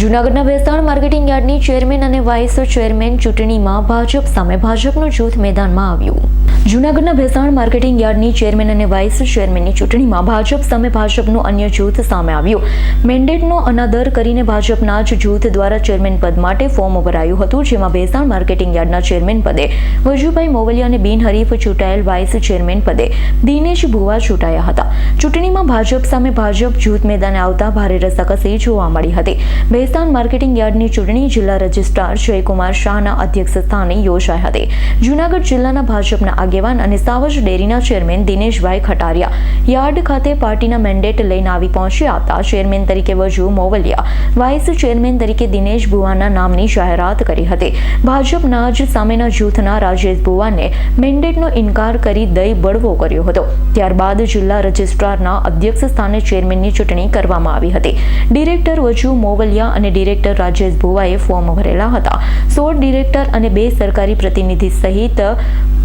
જૂનાગઢના વેસ્તાણ માર્કેટિંગ યાર્ડની ચેરમેન અને વાઇસ ચેરમેન ચૂંટણીમાં ભાજપ સામે ભાજપનું જૂથ મેદાનમાં આવ્યું. જૂનાગઢના ભેસાણ માર્કેટિંગ યાર્ડની ચેરમેન અને વાઇસ ચેરમેનની ચૂંટણીમાં ભાજપ સામે ભાજપનું અન્ય જૂથ સામે આવ્યું. મેન્ડેટનો અનાદર કરીને ભાજપના જ જૂથ દ્વારા ચેરમેન પદ માટે ફોર્મ ભરાયું હતું, જેમાં ભેસાણ માર્કેટિંગ યાર્ડના ચેરમેન પદે વજુભાઈ મોવલિયા અને બિનહરીફ ચૂંટાયેલ વાઇસ ચેરમેન પદે દિનેશ ભુવા ચૂંટાયા હતા. ચૂંટણીમાં ભાજપ સામે ભાજપ જૂથ મેદાને આવતા ભારે રસાકસી જોવા મળી હતી. ભેસ્તાન માર્કેટિંગ યાર્ડની ચૂંટણી જિલ્લા રજિસ્ટ્રાર જયકુમાર શાહના અધ્યક્ષ સ્થાને યોજાઈ હતી. જૂનાગઢ જિલ્લાના ભાજપના આગેવાન અને સાવજ ડેરીના ચેરમેન દિનેશભાઈ ખટારિયા યાર્ડ ખાતે પાર્ટીના મેન્ડેટ લઈને આવી પહોંચ્યા હતા ચેરમેન તરીકે વજુ મોવલિયા, વાઇસ ચેરમેન તરીકે દિનેશ ભુવાના નામની જાહેરાત કરી હતી. ભાજપના જ સામેના જૂથના રાજેશ ભુવાને મેન્ડેટનો ઇનકાર કરી દઈ બળવો કર્યો હતો. ત્યારબાદ જિલ્લા રજિસ્ટ્રારના અધ્યક્ષ સ્થાને ચેરમેનની ચૂંટણી કરવામાં આવી હતી. ડિરેક્ટર વજુ મોવલિયા અને ડિરેક્ટર રાજેશ ભુવાએ ફોર્મ ભરેલા હતા. સોળ ડિરેક્ટર અને બે સરકારી પ્રતિનિધિ સહિત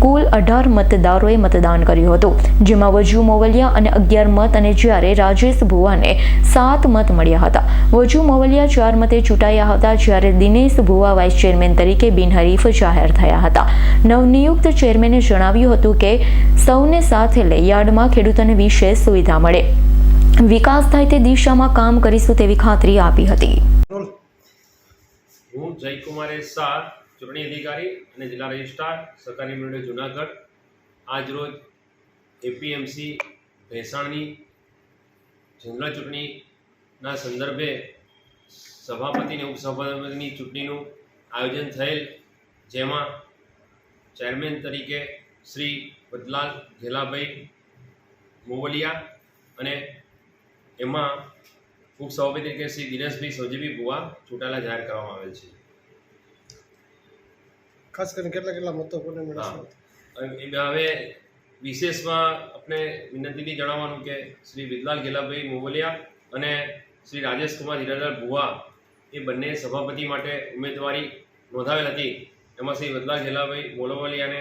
કુલ અઢાર મતદારોએ મતદાન કર્યું હતું. જેમાં વજુ મોવલિયા અને અગિયાર મત અને જ્યારે રાજેશ ભુવાને સાત મત મળ્યા હતા. વજુ મોવલિયા ચાર મતે ચૂંટાયા હતા જ્યારે દિનેશ ભુવા વાઇસ ચેરમેન તરીકે બિનહરીફ જાહેર થયા હતા. નવનિયુક્ત ચેરમેને જણાવ્યું હતું કે, સૌને સાથે લઈ યાર્ડમાં ખેડૂતોને વિશેષ સુવિધા મળે. વિકાસ થાય તે દિશામાં કામ કરીશું તેવી ખાતરી આપી હતી. હું જયકુમાર એસ ચૂંટણી અધિકારી અને જિલ્લા રજિસ્ટ્રાર, સરકારી મંડળ જુનાગઢ આજરોજ એપીએમસી ભેસાણની જનરલ ચૂંટણીના સંદર્ભે સભાપતિ અને ઉપસભાપતિની ચૂંટણીનું આયોજન થયેલ, જેમાં ચેરમેન તરીકે શ્રી બદલાલ ઘેલાભાઈ મોવલિયા અને એમાં ઉપસભાપતિ તરીકે શ્રી દિનેશભાઈ સૌજીભાઈ ભુવા ચૂંટાયેલા જાહેર કરવામાં આવેલ છે. ખાસ કરીને કેટલા કેટલા મતો કોને એમાં હવે વિશેષમાં આપણે વિનંતીથી જણાવવાનું કે શ્રી વિદલાલ ગેલાભાઈ મોવલિયા અને શ્રી રાજેશ કુમાર હીરાલાલ ભુવા એ બંને સભાપતિ માટે ઉમેદવારી નોંધાવેલ હતી. એમાં શ્રી વિદલાલ ગેલાભાઈ મોલોવલિયાને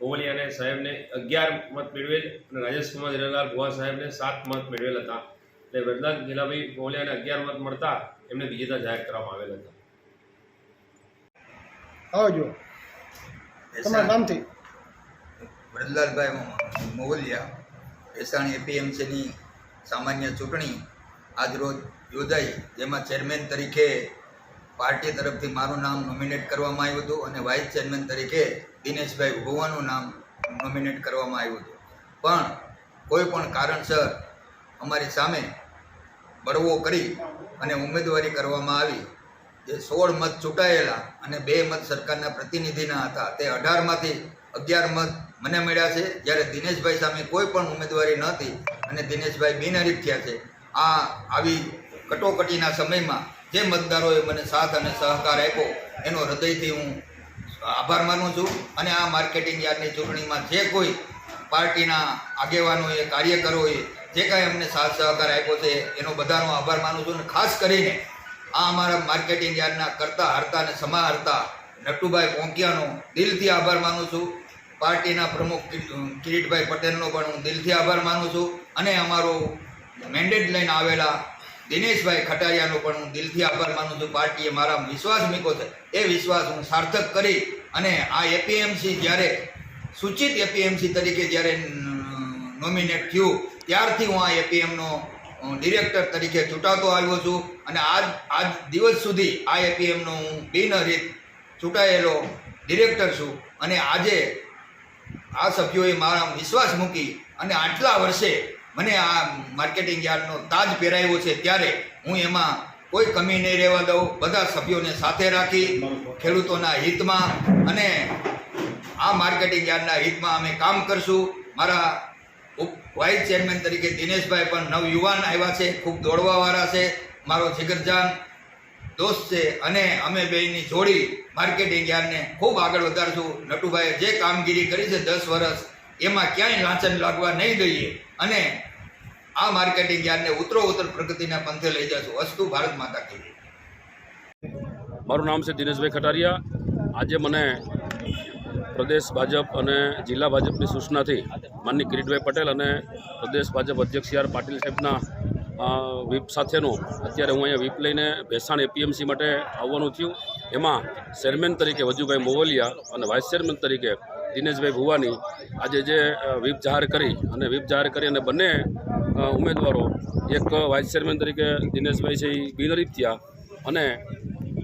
મોવલિયાને સાહેબને અગિયાર મત મેળવેલ અને રાજેશ કુમાર હીરાલાલ ભુવા સાહેબને સાત મત મેળવેલ હતા. એટલે વડલાલ ગેલાભાઈ મોવલિયાને અગિયાર મત મળતા એમને વિજેતા જાહેર કરવામાં આવેલ હતા. આવજો. તમારા નામથી વરદલાલભાઈ મોવલિયા. ભેસાણ એપીએમસીની સામાન્ય ચૂંટણી આજરોજ યોજાઈ. જેમાં ચેરમેન તરીકે પાર્ટી તરફથી મારું નામ નોમિનેટ કરવામાં આવ્યું હતું અને વાઇસ ચેરમેન તરીકે દિનેશભાઈ ઉભવાનું નામ નોમિનેટ કરવામાં આવ્યું હતું. પણ કોઈ પણ કારણસર અમારી સામે બળવો કરી અને ઉમેદવારી કરવામાં આવી. જે સોળ મત ચૂંટાયેલા અને બે મત સરકારના પ્રતિનિધિના હતા, તે અઢારમાંથી અગિયાર મત મને મળ્યા છે. જ્યારે દિનેશભાઈ સામે કોઈ પણ ઉમેદવારી નહોતી અને દિનેશભાઈ બિનહરીફ થયા છે. આ આવી કટોકટીના સમયમાં જે મતદારોએ મને સાથ અને સહકાર આપ્યો, એનો હૃદયથી હું આભાર માનું છું. અને આ માર્કેટિંગ યાર્ડની ચૂંટણીમાં જે કોઈ પાર્ટીના આગેવાનોએ કાર્યકરોએ જે કાંઈ અમને સાથ સહકાર આપ્યો છે, એનો બધાનો આભાર માનું છું. અને ખાસ કરીને આ અમારા માર્કેટિંગ યાર્ડના કરતા હરતા અને સમાહર્તા નટુભાઈ પોંકિયાનો દિલથી આભાર માનું છું. પાર્ટીના પ્રમુખ કિરીટભાઈ પટેલનો પણ હું દિલથી આભાર માનું છું. અને અમારો મેન્ડેટ લઈને આવેલા દિનેશભાઈ ખટારિયાનો પણ હું દિલથી આભાર માનું છું. પાર્ટીએ મારા વિશ્વાસ મૂક્યો છે. એ વિશ્વાસ હું સાર્થક કરી અને આ એપીએમસી જ્યારે, સૂચિત એપીએમસી તરીકે જ્યારે નોમિનેટ થયું, ત્યારથી હું આ એપીએમનો ડિરેક્ટર તરીકે ચૂંટાતો આવ્યો છું અને આજ આજ દિવસ સુધી આ એપીએમનો હું બિનહરીત ચૂંટાયેલો ડિરેક્ટર છું અને આજે આ સભ્યોએ મારા વિશ્વાસ મૂકી અને આટલા વર્ષે મને આ માર્કેટિંગ યાર્ડનો તાજ પહેરાવ્યો છે ત્યારે હું એમાં કોઈ કમી નહીં રહેવા દઉં. બધા સભ્યોને સાથે રાખી ખેડૂતોના હિતમાં અને આ માર્કેટિંગ યાર્ડના હિતમાં અમે કામ કરશું. મારા વાઇસ ચેરમેન તરીકે દિનેશભાઈ પણ નવયુવાન આવ્યા છે, ખૂબ દોડવાવાળા છે, મારો જીગરજાન દોસ્ત છે અને અમે બેની જોડી માર્કેટિંગ યાર્ડને ખૂબ આગળ વધારશું. નટુભાઈએ જે કામગીરી કરી છે દસ વર્ષ, એમાં ક્યાંય લાંચન લાગવા નહીં દઈએ અને આ માર્કેટિંગ યાર્ડને ઉતરો ઉતર પ્રગતિના પંથે લઈ જશું. અસ્તુ ભારત માતા કીધી મારું નામ છે દિનેશભાઈ ખટારિયા. આજે મને પ્રદેશ ભાજપ અને જિલ્લા ભાજપની સૂચનાથી માનની કિરીટભાઈ પટેલ અને પ્રદેશ ભાજપ અધ્યક્ષ સી આર પાટીલ સાહેબના વ્હીપ સાથેનું અત્યારે હું અહીંયા વ્હીપ લઈને ભેસાણ એપીએમસી માટે આવવાનું થયું. એમાં ચેરમેન તરીકે વજુભાઈ મોવલિયા અને વાઇસ ચેરમેન તરીકે દિનેશભાઈ ભુવાની આજે જે વ્હીપ જાહેર કરી અને વ્હીપ જાહેર કરી અને બંને ઉમેદવારો, એક વાઇસ ચેરમેન તરીકે દિનેશભાઈ છે એ બિનહરીફ થયા અને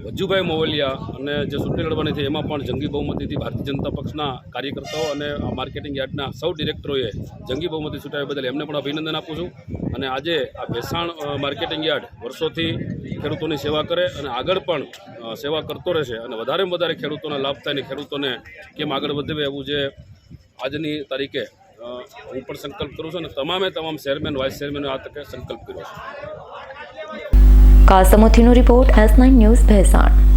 વજુભાઈ મોવલિયા અને જે ચૂંટણી લડવાની છે એમાં પણ જંગી બહુમતીથી ભારતીય જનતા પક્ષના કાર્યકર્તાઓ અને માર્કેટિંગ યાર્ડના સૌ ડિરેક્ટરોએ જંગી બહુમતી છૂટાવ્યા બદલ એમને પણ અભિનંદન આપું છું. અને આજે આ ભેસાણ માર્કેટિંગ યાર્ડ વર્ષોથી ખેડૂતોની સેવા કરે અને આગળ પણ સેવા કરતો રહેશે અને વધારેમાં વધારે ખેડૂતોના લાભ થાય અને ખેડૂતોને કેમ આગળ વધે એવું જે આજની તારીખે હું પણ સંકલ્પ કરું છું અને તમામે તમામ ચેરમેન વાઇસ ચેરમેન આ તકે સંકલ્પ કર્યો છે. કાસમોથીનો report S nine news Bhesan